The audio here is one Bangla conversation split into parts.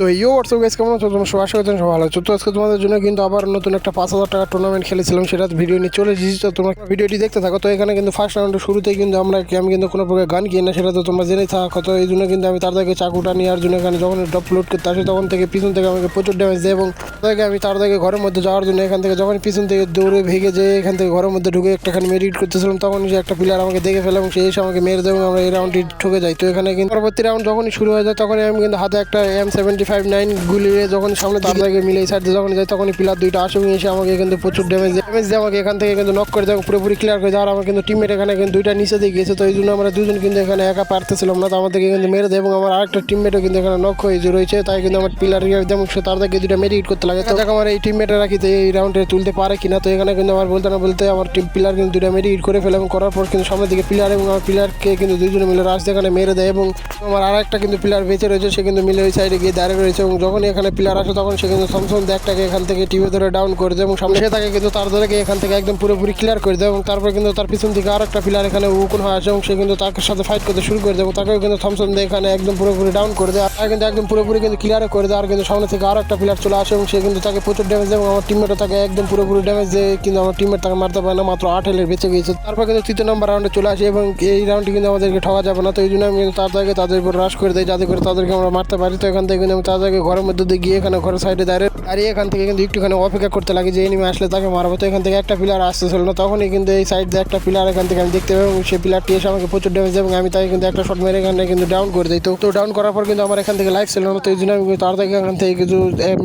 তো ইউ হোয়াটসঅ্যাপ গাইস কেমন আছো? তোমার সবাই আশা করছেন সবাই ভালো আছো। তো আজকে তোমাদের জন্য কিন্তু আবার নতুন একটা পাঁচ হাজার টাকা টুর্নামেন্ট খেলেছিলাম, সেটা ভিডিও নিয়ে চলে এসেছি। তো তোমরা ভিডিওটি দেখতে থাকো। তো এখানে কিন্তু ফার্স্ট রাউন্ডের শুরুতেই কিন্তু আমরা আমি কিন্তু কোনো প্রকার গান কিনি না, সেটা তো তোমরা জেনে থাকো। তো এই জন্য কিন্তু আমি তার থেকে চাকুটা নেওয়ার জন্য এখানে যখন ড্রপ লোড করতে আসি তখন থেকে পিছন থেকে আমাকে প্রচুর ড্যামেজ দেয় এবং তাদেরকে আমি তার থেকে ঘরের মধ্যে যাওয়ার জন্য এখান থেকে যখন পিছন থেকে দৌড়ে ভেঙে যেয়ে এখান থেকে ঘরের মধ্যে ঢুকে একটাখানি মেডিট করতেছিলাম, তখন সে একটা প্লেয়ার আমাকে দেখে ফেলে এবং সে এসে আমাকে মেরে দেয় এবং আমরা এই রাউন্ডটি ঠকে যাই। তো এখানে কিন্তু পরবর্তী রাউন্ড যখনই শুরু হয়ে যায়, তখনই আমি কিন্তু হাতে একটা এম সেভেন্টি ফাইভ নাইন গুলি যখন সামনে তার থেকে মিলে এই সাইড যখন যাই তখনই প্লেয়ার দুইটা আসে এসে আমাকে কিন্তু প্রচুর ড্যামেজ ড্যামেজ দিয়ে আমাকে এখান থেকে কিন্তু নক করে দেয় পুরোপুরি ক্লিয়ার করে আর আমার কিন্তু টিমমেট এখানে কিন্তু দুইটা নিচে দিয়ে গিয়েছে তো এই জন্য আমরা দুজন কিন্তু এখানে একা পারতেছিলাম না তো আমাদেরকে কিন্তু মেরে দেয় এবং আমার আরেকটা টিমমেটও কিন্তু এখানে নক হয়ে রয়েছে তাই কিন্তু আমার এবং সে তার থেকে দুইটা মেডিকেট করতে লাগে। তো দেখ আমার এই টিমমেটেরা কিন্তু এই রাউন্ডে তুলতে পারে কিনা তো এখানে কিন্তু আমার বলতে না বলতে আমার টিম প্লেয়ার কিন্তু দুইটা মেডিকেট করে ফেলে এবং করার পর কিন্তু সামনের দিকে প্লেয়ার এবং আমার প্লেয়ারকে কিন্তু দুইজনে মিলে রাশ এখানে মেরে দেয় এবং আমার আর একটা কিন্তু প্লেয়ার বেঁচে রয়েছে সে কিন্তু মিলে ওই সাইডে গিয়ে দাঁড়িয়ে রয়েছে এবং যখনই এখানে প্লেয়ার আসে তখন সে কিন্তু থমসন একটাকে এখান থেকে টিভি ধরে ডাউন করে দেয় এবং সামনে সে তাকে কিন্তু তার ধরে এখান থেকে একদম পুরোপুরি ক্লিয়ার করে দেয় এবং তারপর কিন্তু তার পিছন থেকে আর একটা প্লেয়ার এখানে উকুন হয়ে আসে এবং সে কিন্তু তার সাথে ফাইট করতে শুরু করে দেয় এবং তাকেও কিন্তু থমসন দিয়ে এখানে একদম পুরোপুরি ডাউন করে দেয়। আর কিন্তু একদম পুরোপুরি কিন্তু ক্লিয়ার করে দেয়, আর কিন্তু সামনে থেকে আর একটা প্লেয়ার চলে আসে এবং সে কিন্তু তাকে প্রচুর ড্যামেজ দেয় এবং আমার টিমমেটও তাকে একদম পুরোপুরি ড্যামেজ দেয়, কিন্তু আমার টিমমেট তাকে মারতে পারে না, মাত্র আট হেলের বেঁচে গিয়েছে। তারপর কিন্তু তৃতীয় নম্বর রাউন্ডে চলে আসে এবং এই রাউন্ডটি কিন্তু আমাদেরকে ঠকা যাবে না, তো এই জন্য আমি কিন্তু তার তাদের উপর রাশ করে দেয়, যাতে করে তাদেরকে আমরা মারতে পারি। তো এখান থেকে কিন্তু তাদেরকে ঘরের মধ্যে দিয়ে গিয়ে এখানে ঘরের সাইডে দাঁড়িয়ে দাঁড়িয়ে এখান থেকে কিন্তু একটুখানি অপেক্ষা করতে লাগে যে এনিমি আসলে তাকে মারবো। তো এখান থেকে একটা প্লেয়ার আসতেছিল না, তখনই কিন্তু এই সাইড দিয়ে একটা প্লেয়ার এখান থেকে আমি দেখতে পাই এবং সেই প্লেয়ারটি এসে আমাকে প্রচুর ড্যামেজ এবং আমি তাকে কিন্তু একটা শট মেরে এখানে কিন্তু ডাউন করে দিই। তো তো ডাউন করার পর কিন্তু আমার এখান থেকে লাইফ ছিল না, তো এই জন্য আমি কিন্তু থেকে এখান থেকে কিছু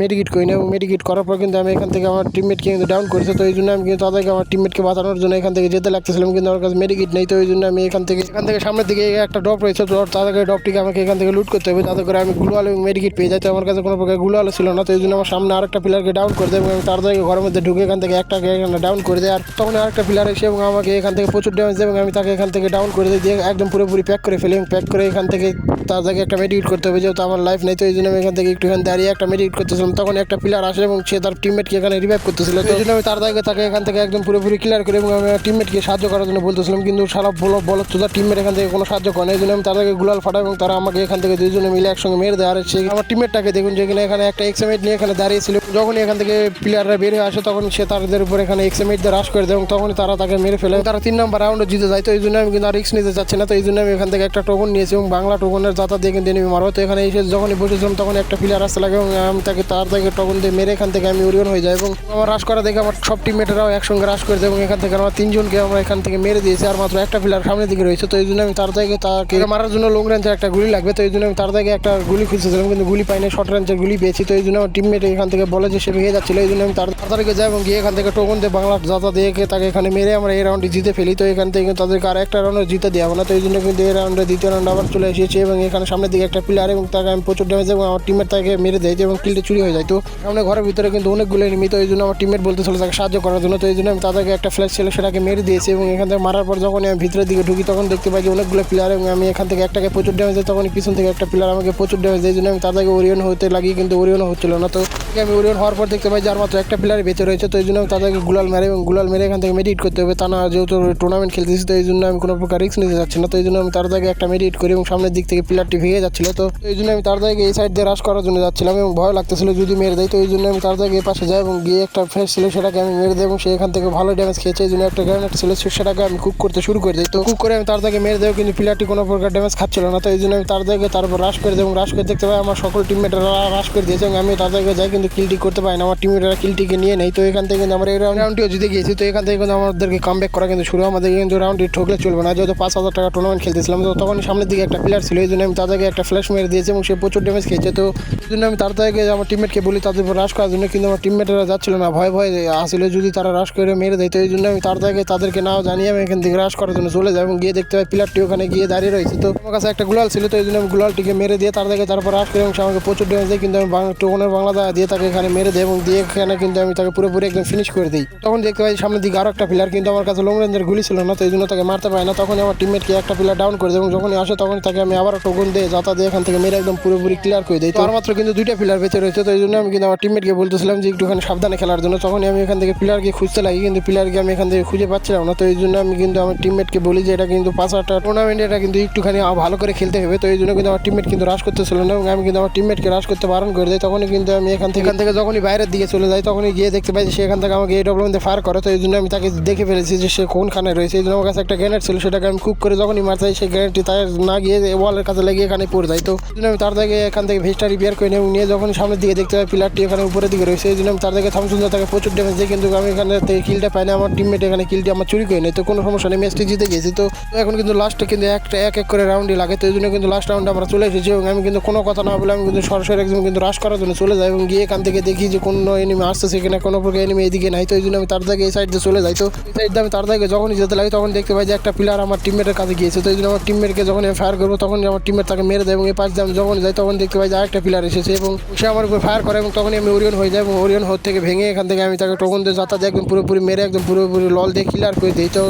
মেডিকেট করি না এবং মেডিকেট করার পর কিন্তু আমি এখান থেকে আমার টিমমেটকে কিন্তু ডাউন করেছি। তো এই জন্য আমি কিন্তু তাদেরকে আমার টিমমেটকে বাঁচানোর জন্য এখান থেকে যেতে লাগতেছিলাম কিন্তু আমার কাছে মেডিকেট নেই। তো এই জন্য আমি এখান থেকে এখান থেকে সামনের দিকে একটা ড্রপ রয়েছে, তো তাদেরকে ড্রপটিকে আমাকে এখান থেকে লুট করতে হবে। যাতে করে আমি গ্লুয়াল এবং মেডিকেট পেয়ে যাই তো আমার কাছে কোনো প্রকার গ্লুয়াল ছিল না, তো এই জন্য আমার সামনে আরেকটা প্লেয়ারকে ডাউন করে দেয় এবং তার থেকে ঘরের মধ্যে ঢুকে এখান থেকে একটাকে এখানে ডাউন করে দেয়। আর তখন আরেকটা প্লেয়ার এসে এবং আমাকে এখান থেকে প্রচুর ড্যামেজ দেয় এবং আমি তাকে এখান থেকে ডাউন করে দিয়ে একদম পুরোপুরি প্যাক করে ফেলি প্যাক করে এখান থেকে তার থেকে একটা মেডিকেট করতে হবে, যেহেতু আমার লাইফ নেই, তো এই জন্য আমি এখান থেকে একটুখানি দাঁড়িয়ে একটা মেডিকেট করতেছিলাম। তখন একটা প্লেয়ার আসে এবং সে তার টিমমেটকে এখানে রিভাইভ করতেছিল। তো এই জন্য আমি তার থেকে তাকে এখান থেকে একদম পুরোপুরি ক্লিয়ার করে এবং আমি টিমমেটকে সাহায্য করার জন্য বলতেছিলাম, কিন্তু সারা বলো বলো তো তার টিমমেট এখান থেকে কোনো সাহায্য করে না। এই জন্য আমি তাদেরকে গুলাল ফাটাই এবং তারা আমাকে এখান থেকে দুইজনে মিলে একসঙ্গে মেরে দেয়। আর সে আমার টিমমেটটাকে দেখুন যেখানে এখানে একটা এক্সামেট নিয়ে এখানে দাঁড়িয়েছিল যখন এখান থেকে প্লেয়াররা বের হয়ে আসে, তখন সে তাদের উপর এখানে এক্সামেট দিয়ে রাশ করে দেয় এবং তখনই তারা তাকে মেরে ফেলে। তারা তিন নম্বর রাউন্ডে জিতে যায়। তো এই জন্য আমি কিন্তু আর রিক্স নিতে চাচ্ছি না। তো এই জন্য আমি এখান থেকে একটা টোকন নিয়েছি এবং বাংলা টোকনের যাতা দিয়ে কিন্তু এনিমি মারবো। তো এখানে এসে যখনই বসেছিলাম তখন একটা প্লেয়ার আসতে লাগে এবং আমি তাকে তার থেকে টোকন দিয়ে মেরে এখান থেকে আমি ওরিয়ন হয়ে যাই এবং আমার রাশ করা দেখে আমার সব টিমমেটেরাও একসঙ্গে রাশ করে দেয় এবং এখান থেকে আমার তিনজনকে আমরা এখান থেকে মেরে দিয়েছি। আর মাত্র একটা প্লেয়ার সামনের দিকে রয়েছে। তো এই জন্য আমি তার থেকে তাকে মারার জন্য লং রেঞ্জের একটা গুলি লাগবে। তো এই জন্য আমি তার থেকে একটা গুলি খুঁজতেছিলাম, কিন্তু গুলি পাইনি শর্ট রেঞ্জের গুলি পেয়েছি, তো এই জন্য আমার টিমমেট এখান থেকে বলে যে সে ভেঙে যাচ্ছিল, এই জন্য আমি তাদেরকে যাই এবং গিয়ে এখান থেকে টোকন দিয়ে বাংলা যাতা দিয়ে তাকে এখানে মেরে আমরা এই রাউন্ডে জিতে ফেলি, তো এখান থেকে তাদেরকে আর একটা রাউন্ডে জিতে দেওয়া হবে না, তো এই জন্য কিন্তু এই রাউন্ডে দ্বিতীয় রাউন্ড আবার চলে এসেছে এবং এখানে সামনের দিকে একটা প্লেয়ার এবং তাকে আমি প্রচুর ড্যামেজ এবং আমার টিমের তাকে মেরে দিয়েছে এবং কিলটা চুরি হয়ে যায়, তো সামনে ঘরের ভিতরে কিন্তু অনেকগুলো এনিমি তো এই জন্য আমার টিমমেট বলতেছিল তাকে সাহায্য করার জন্য, তো এই জন্য আমি তাদেরকে একটা ফ্ল্যাশ ছিল সেটাকে মেরে দিয়েছি এবং এখান থেকে মারার পর যখন আমি ভিতরের দিকে ঢুকি তখন দেখতে পাই যে অনেকগুলো প্লেয়ার এবং আমি এখান থেকে একটাকে প্রচুর ড্যামেজ দেয় তখন পিছন থেকে একটা প্লেয়ার আমাকে প্রচুর ড্যামেজ দেয়, এই জন্য আমি তাদেরকে ওরিয়ন হতে লাগি কিন্তু ওরিয়ন হচ্ছিল না তো। আমি ওরিয়ন হওয়ার পর দেখতে পাই যে আর মাত্র একটা প্লেয়ার বেঁচে রয়েছে, তো এই জন্য তাদেরকে গুলাল মেরে এবং গুলাল মেরে এখান থেকে মেডিট করতে হবে। তা না যেহেতু টুর্নামেন্ট খেলতেছি, তো এই জন্য আমি কোনো প্রকার রিস্ক নিতে যাচ্ছি না। তো এই জন্য আমি তার থেকে একটা মেডিট করি এবং সামনের দিক থেকে প্লেয়ারটি ভেঙে যাচ্ছিল। তো এই জন্য আমি তার থেকে এই সাইড দিয়ে রাশ করার জন্য যাচ্ছিলাম এবং ভয় লাগতেছিল যদি মেরে দেয়। তো এই জন্য আমি তার থেকে এই পাশে যাই এবং গিয়ে একটা ফ্রেশ ছিল, সেটাকে আমি মেরে দিই এবং সে এখান থেকে ভালো ড্যামেজ খেয়েছে। এই জন্য একটা গ্রেনেড ছিল সেটাকে আমি কুক করতে শুরু করে দিই। তো কুক করে আমি তার থেকে মেরে দেবো, কিন্তু প্লেয়ারটি কোনো প্রকার ড্যামেজ খাচ্ছিল না। তো এই জন্য আমি তার থেকে তারপর রাশ করে দেবো এবং রাশ করে দেখতে পাই আমার সকল টিমমেটরা রাশ করে দিয়েছে এবং আমি তার থেকে যাই, কিন্তু কিলটি করতে পারি না। আমার টিমমেটরা কিলটিকে নিয়ে নেই। তো এখান থেকে কিন্তু আমরা এই রাউন্ডটিও জিতে গিয়েছি। তো এখান থেকে কিন্তু আমাদেরকে কাম ব্যাক করা কিন্তু শুরু। আমাদের কিন্তু রাউন্ডটি ঠকলে চলবে না। যেহেতু পাঁচ হাজার টাকা টুর্নামেন্ট খেলতেছিলাম, তো তখন সামনের দিকে একটা প্লেয়ার ছিল। এই জন্য আমি তাদেরকে একটা ফ্ল্যাশ মেরে দিয়েছি এবং সে প্রচুর ড্যামেজ খেয়েছে। তো এই জন্য আমি তার থেকে আমার টিমমেটকে বলি, তাদের উপর রাশ করার জন্য। কিন্তু আমার টিমমেটরা যাচ্ছিল না। ভয় ভয় আসলে। যদি তারা রাশ করে মেরে দেয়, তো এই জন্য আমি তার থেকে তাদেরকে নাও জানিয়ে আমি এখান থেকে রাশ করার জন্য চলে যাই এবং গিয়ে দেখতে পাই প্লেয়ারটি ওখানে গিয়ে দাঁড়িয়ে রয়েছে। তো আমার কাছে একটা গুলাল ছিল। তো এই জন্য আমি গুলালটিকে মেরে দিয়ে তার থেকে তারপর রাশ করে এবং সে আমাকে প্রচুর ড্যামেজ দেয়। কিন্তু আমি টোকনের বাংলা দিয়ে তাকে এখানে মেরে দেয় এবং দিয়ে এখানে কিন্তু আমি তাকে পুরোপুরি একদম ফিনিশ করে দিই। তখন দেখতে পাই সামনের দিকে আরও একটা প্লেয়ার কিন্তু আমার কাছে লং রেঞ্জের গুলি ছিল না, তো এই জন্য তাকে মারতে পারে না। তখন আমার টিমমেটকে একটা প্লেয়ার ডাউন করে দেয় এবং যখনই আসে তখন তাকে আমি আবার টোকন দিয়ে যাতা দিয়ে এখান থেকে মেরে একদম পুরোপুরি ক্লিয়ার করে দিই। তো আর মাত্র কিন্তু দুইটা প্লেয়ার বেঁচে রয়েছে, তো এই জন্য আমি কিন্তু আমার টিমমেটকে বলতেছিলাম যে একটুখানি সাবধানে খেলার জন্য। তখনই আমি এখান থেকে প্লেয়ারকে খুঁজতে লাগি, কিন্তু প্লেয়ারকে আমি এখান থেকে খুঁজে পাচ্ছিলাম না। তো এই জন্য আমি কিন্তু আমার টিমমেটকে বলি যে এটা কিন্তু পাঁচ হাজার টুর্নামেন্ট এটা কিন্তু একটুখানি ভালো করে খেলতে হবে। তো এই জন্য কিন্তু আমার টিমমেট কিন্তু রাশ করতেছিল না এবং আমি কিন্তু আমার টিমমেটকে রাশ করতে বারণ করে দিই। তখনই কিন্তু আমি এখান থেকে এখান থেকে যখনই বাইরের দিকে চলে যাই তখনই গিয়ে দেখতে পাই যে সে এখান থেকে আমাকে এই ডব্লিউ মধ্যে ফায়ার করে। তো এই জন্য আমি তাকে দেখে ফেলেছি যে সে কোনখানে রয়েছে। এই জন্য আমার কাছে একটা গ্রেনেড ছিল, সেটাকে আমি কুক করে যখনই মারতে যাই সেই গ্রেনেডটি তার না গিয়ে ওয়ালের কাছে লেগে এখানে পড়ে যায়। তো এই জন্য আমি তার থেকে এখান থেকে ভেস্টটা রিপেয়ার করে নিই এবং নিয়ে যখন সামনের দিকে দেখতে পাই পিলারটি এখানে উপরের দিকে রয়েছে, এই জন্য আমি তার থেকে থামসুন্দর তাকে প্রচুর ড্যামেজ দিই কিন্তু আমি এখানে থেকে কিলটা পাই না আমার টিমমেট এখানে কিলটি আমার চুরি করে নেই তো কোনো সমস্যা নেই ম্যাচটি জিতে গেছি তো এখন কিন্তু লাস্টে কিন্তু একটা এক এক করে রাউন্ডই লাগে। তো এই জন্য কিন্তু লাস্ট রাউন্ডে আমরা চলে এসেছি এবং আমি কিন্তু কোনো কথা না বলে আমি কিন্তু সরাসরি একদম কিন্তু রাশ করার জন্য চলে যাই এবং গিয়ে এখান থেকে দেখি যে কোনো এনিমি আসছে সেখানে কোনো প্রকার এনিমি এদিকে নাই, তো এই জন্য আমি তার থেকে এই সাইড দিয়ে চলে যাই। তো এই সাইড আমি তার থেকে যখনই যেতে লাগি তখন দেখতে পাই যে একটা প্লেয়ার আমার টিমমেটের কাছে গিয়েছে। তো এই জন্য আমার টিমমেটকে যখন আমি ফায়ার করব তখন আমার টিমমেট তাকে মেরে দেয় এবং এই পাশ দিয়ে আমি যখন যাই তখন দেখতে পাই যে আরেকটা প্লেয়ার এসেছে এবং সে আমার উপর ফায়ার করে এবং তখনই আমি ওরিয়ন হয়ে যাই এবং ওরিয়ন হওয়ার থেকে ভেঙে এখান থেকে আমি তাকে টোকন দিয়ে যাতা দিয়ে একদম পুরোপুরি মেরে, একদম পুরোপুরি লল দিয়ে ক্লিয়ার করে দিই। তো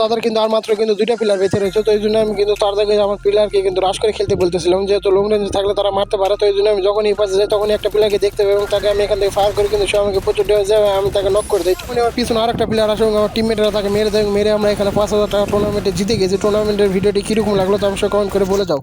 তাদের কিন্তু আর মাত্র কিন্তু দুইটা প্লেয়ার বেঁচে রয়েছে। তো এই জন্য আমি কিন্তু তার থেকে আমার প্লেয়ারকে কিন্তু রাশ করে খেলতে বলতেছিলাম। যেহেতু লং রেঞ্জে থাকলে তারা মারতে পারে, তো এই জন্য আমি যখন এই পাশে যাই তখনই একটা প্লেয়ারকে দেখতে পাই এবং তাকে আমি এখান থেকে ফায়ার করি, কিন্তু সে আমাকে প্রচুর ডেমেজ দেয় আমি তাকে নক করে দিই। তখন আমার পিছনে আর একটা প্লেয়ার আসে আমার টিমমেটরা তাকে মেরে দেয় মেরে আমরা এখানে পাঁচ হাজার টাকা টুর্নামেন্টে জিতে গেছি। টুর্নামেন্টের ভিডিওটি কীরকম লাগল তো অবশ্যই কমেন্ট করে বলে যাও